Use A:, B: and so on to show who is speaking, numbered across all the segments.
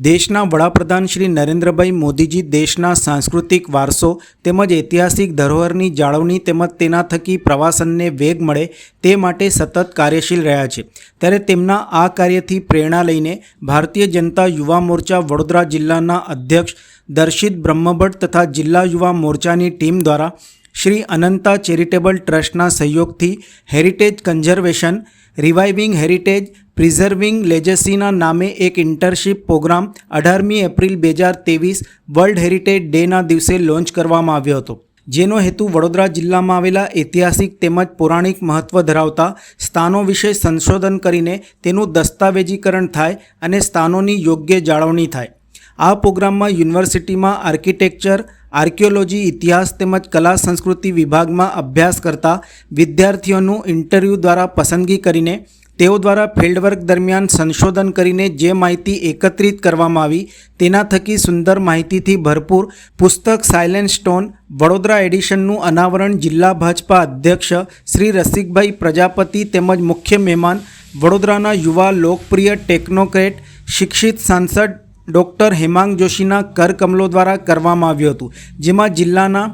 A: દેશના વડાપ્રધાન શ્રી નરેન્દ્રભાઈ મોદીજી દેશના સાંસ્કૃતિક વારસો તેમજ ઐતિહાસિક ધરોહરની જાળવણી તેમજ તેના થકી પ્રવાસનને વેગ મળે તે માટે સતત કાર્યશીલ રહ્યા છે. ત્યારે તેમના આ કાર્યથી પ્રેરણા લઈને ભારતીય જનતા યુવા મોરચા વડોદરા જિલ્લાના અધ્યક્ષ દર્શિત બ્રહ્મભટ્ટ તથા જિલ્લા યુવા મોરચાની ટીમ દ્વારા શ્રી અનંતા ચેરિટેબલ ટ્રસ્ટના સહયોગથી heritage conservation reviving heritage preserving લેજસીના નામે એક ઇન્ટર્નશીપ પ્રોગ્રામ અઢારમી એપ્રિલ બે હજાર ત્રેવીસ વર્લ્ડ હેરિટેજ ડેના દિવસે લોન્ચ કરવામાં આવ્યો હતો. જેનો હેતુ વડોદરા જિલ્લામાં આવેલા ઐતિહાસિક તેમજ પૌરાણિક મહત્ત્વ ધરાવતા સ્થાનો વિશે સંશોધન કરીને તેનું દસ્તાવેજીકરણ થાય અને સ્થાનોની યોગ્ય જાળવણી થાય. આ પ્રોગ્રામમાં યુનિવર્સિટીમાં આર્કિટેક્ચર, આર્કિયોલોજી, ઇતિહાસ તેમજ કલા સંસ્કૃતિ વિભાગમાં અભ્યાસ કરતા વિદ્યાર્થીઓનું ઇન્ટરવ્યૂ દ્વારા પસંદગી કરીને તેઓ દ્વારા ફિલ્ડવર્ક દરમિયાન સંશોધન કરીને જે માહિતી એકત્રિત કરવામાં આવી તેના થકી સુંદર માહિતીથી ભરપૂર પુસ્તક સાયલેન્ટ સ્ટોન વડોદરા એડિશનનું અનાવરણ જિલ્લા ભાજપા અધ્યક્ષ શ્રી રસિકભાઈ પ્રજાપતિ તેમજ મુખ્ય મહેમાન વડોદરાના યુવા લોકપ્રિય ટેકનોક્રેટ, શિક્ષિત સાંસદ ડૉક્ટર હેમાંગ જોશીના કરકમલો દ્વારા કરવામાં આવ્યું હતું, જેમાં જિલ્લાના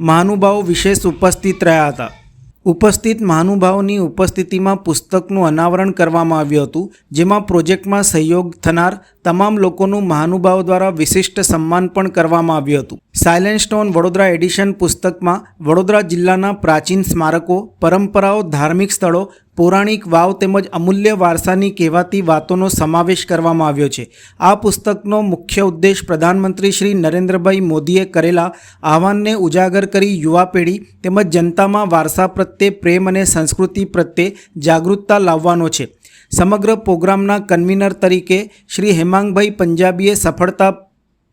A: મહાનુભાવો વિશેષ ઉપસ્થિત રહ્યા હતા. ઉપસ્થિત મહાનુભાવોની ઉપસ્થિતિમાં પુસ્તકનું અનાવરણ કરવામાં આવ્યું હતું, જેમાં પ્રોજેક્ટમાં સહયોગ થનાર તમામ લોકોનું મહાનુભાવ દ્વારા વિશિષ્ટ સન્માન પણ કરવામાં આવ્યું હતું. સાયલેન્ટ સ્ટોન વડોદરા એડિશન પુસ્તકમાં વડોદરા જિલ્લાના પ્રાચીન સ્મારકો, પરંપરાઓ, ધાર્મિક સ્થળો પૌરાણિક વાવ તેમજ અમૂલ્ય વારસાની કહેવાતી વાતોનો સમાવેશ કરવામાં આવ્યો છે. આ પુસ્તકનો મુખ્ય ઉદ્દેશ પ્રધાનમંત્રી શ્રી નરેન્દ્રભાઈ મોદીએ કરેલા આહવાનને ઉજાગર કરી યુવા પેઢી તેમજ જનતામાં વારસા પ્રત્યે પ્રેમ અને સંસ્કૃતિ પ્રત્યે જાગૃતતા લાવવાનો છે. સમગ્ર પ્રોગ્રામના કન્વીનર તરીકે શ્રી હેમાંગભાઈ પંજાબીએ સફળતા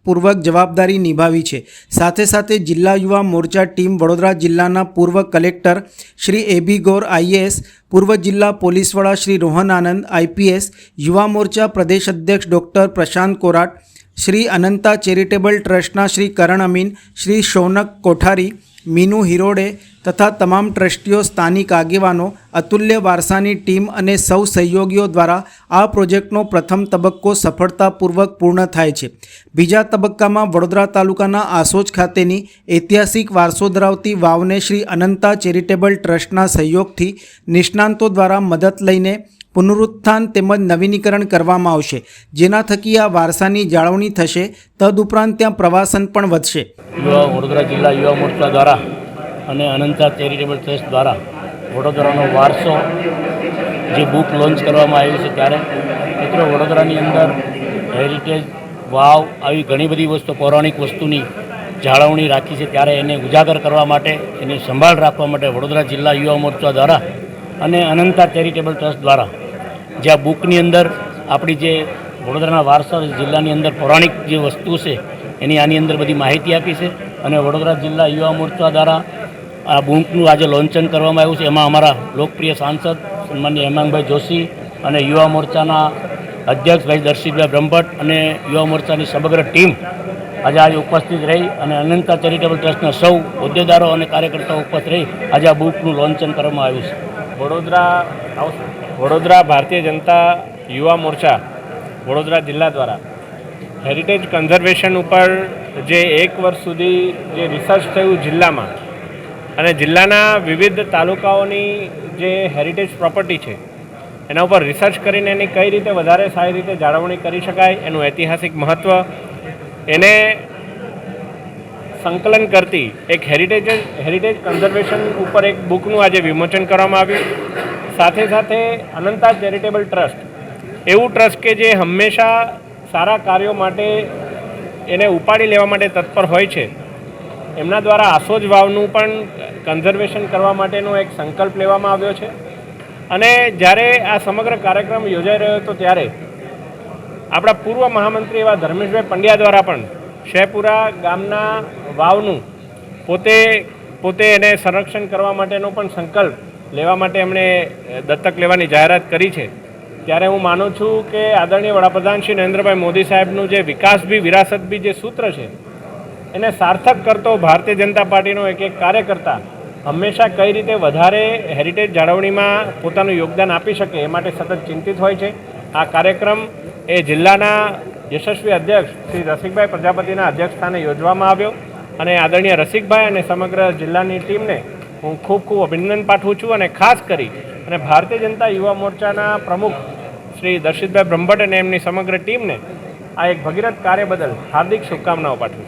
A: પૂર્વક જવાબદારી નિભાવી છે. સાથે સાથે જિલ્લા યુવા મોરચા ટીમ વડોદરા જિલ્લાના પૂર્વ collector Shri A B Gor IAS પૂર્વ જિલ્લા પોલીસ વડા શ્રી રોહન આનંદ આઈપીએસ યુવા મોરચા પ્રદેશ અધ્યક્ષ ડૉક્ટર પ્રશાંત કોરાટ, શ્રી અનંતા ચેરિટેબલ ટ્રસ્ટના શ્રી કરણ અમીન, શ્રી શૌનક કોઠારી મીનુ હિરોડે તથા તમામ ટ્રસ્ટીઓ, સ્થાનિક આગેવાનો, અતુલ્ય વારસાની ટીમ અને સૌ સહયોગીઓ દ્વારા આ પ્રોજેક્ટનો પ્રથમ તબક્કો સફળતાપૂર્વક પૂર્ણ થાય છે. બીજા તબક્કામાં વડોદરા તાલુકાના આસોજ ખાતેની ઐતિહાસિક વારસો ધરાવતી વાવને શ્રી અનંતા ચેરિટેબલ ટ્રસ્ટના સહયોગથી નિષ્ણાંતો દ્વારા મદદ લઈને પુનરુત્થાન તેમજ નવીનીકરણ કરવામાં આવશે. જેના થકી આ વારસાની જાળવણી થશે. તદુપરાંત ત્યાં પ્રવાસન પણ વધશે.
B: યુવા વડોદરા જિલ્લા યુવા મોરચા દ્વારા અને અનંતા ચેરિટેબલ ટ્રસ્ટ દ્વારા વડોદરાનો વારસો જે બુક લોન્ચ કરવામાં આવી છે ત્યારે મિત્રો વડોદરાની અંદર હેરિટેજ વાવ આવી ઘણી બધી વસ્તુ, પૌરાણિક વસ્તુની જાળવણી રાખી છે. ત્યારે એને ઉજાગર કરવા માટે, એની સંભાળ રાખવા માટે વડોદરા જિલ્લા યુવા મોરચા દ્વારા અને અનંતા ચેરિટેબલ ટ્રસ્ટ દ્વારા જે આ બુકની અંદર આપણી જે વડોદરાના વારસા જિલ્લાની અંદર પૌરાણિક જે વસ્તુ છે, એની આની અંદર બધી માહિતી આપી છે અને વડોદરા જિલ્લા યુવા મોરચા દ્વારા આ બુકનું આજે લોન્ચન કરવામાં આવ્યું છે. એમાં અમારા લોકપ્રિય સાંસદ સન્માન્ય હેમાંગભાઈ જોશી અને યુવા મોરચાના અધ્યક્ષ ભાઈ દર્શિતભાઈ બ્રહ્મભટ્ટ અને યુવા મોરચાની સમગ્ર ટીમ આજે આજે ઉપસ્થિત રહી અને અનંતા ચેરિટેબલ ટ્રસ્ટના સૌ હોદ્દેદારો અને કાર્યકર્તાઓ ઉપસ્થિત રહી આજે આ બુકનું લોન્ચન કરવામાં આવ્યું છે.
C: વડોદરા વડોદરા ભારતીય જનતા યુવા મોરચા, વડોદરા જિલ્લા દ્વારા હેરિટેજ કન્ઝર્વેશન ઉપર જે એક વર્ષ સુધી જે રિસર્ચ થયું જિલ્લામાં અને જિલ્લાના વિવિધ તાલુકાઓની જે હેરિટેજ પ્રોપર્ટી છે, એના ઉપર રિસર્ચ કરીને એની કઈ રીતે વધારે સારી રીતે જાળવણી કરી શકાય, એનું ઐતિહાસિક મહત્ત્વ એને સંકલન કરતી એક હેરિટેજ હેરિટેજ કન્ઝર્વેશન ઉપર એક બુકનું આજે વિમોચન કરવામાં આવ્યું. સાથે સાથે અનંતા ચેરિટેબલ ટ્રસ્ટ. એવું ટ્રસ્ટ કે જે હંમેશા સારા કાર્યો માટે એને ઉપાડી લેવા માટે તત્પર હોય છે. એમના દ્વારા આસોજ વાવનું પણ કન્ઝર્વેશન કરવા માટેનો એક સંકલ્પ લેવામાં આવ્યો છે. અને જ્યારે આ સમગ્ર કાર્યક્રમ યોજાઈ રહ્યો હતો ત્યારે આપણા પૂર્વ મહામંત્રી એવા ધર્મેશભાઈ પંડ્યા દ્વારા પણ શેપુરા ગામના વાવનું પોતે પોતે એને સંરક્ષણ કરવા માટેનો પણ સંકલ્પ લેવા માટે એમણે દત્તક લેવાની જાહેરાત કરી છે. ત્યારે હું માનું છું કે આદરણીય વડાપ્રધાન શ્રી નરેન્દ્રભાઈ મોદી સાહેબનું જે વિકાસ બી, વિરાસત બી જે સૂત્ર છે, એને સાર્થક કરતો ભારતીય જનતા પાર્ટીનો એક એક કાર્યકર્તા હંમેશા કઈ રીતે વધારે હેરિટેજ જાળવણીમાં પોતાનું યોગદાન આપી શકે એ માટે સતત ચિંતિત હોય છે. આ કાર્યક્રમ એ જિલ્લાના યશસ્વી અધ્યક્ષ શ્રી રસિકભાઈ પ્રજાપતિના અધ્યક્ષ સ્થાને યોજવામાં આવ્યો અને આદરણીય રસિકભાઈ અને સમગ્ર જિલ્લાની ટીમને હું ખૂબ ખૂબ અભિનંદન પાઠવું છું અને ખાસ કરી અને ભારતીય જનતા યુવા મોરચાના પ્રમુખ શ્રી દર્શિતભાઈ બ્રહ્મભટ્ટ અને એમની સમગ્ર ટીમને આ એક ભગીરથ કાર્ય બદલ હાર્દિક શુભકામનાઓ પાઠવું છું.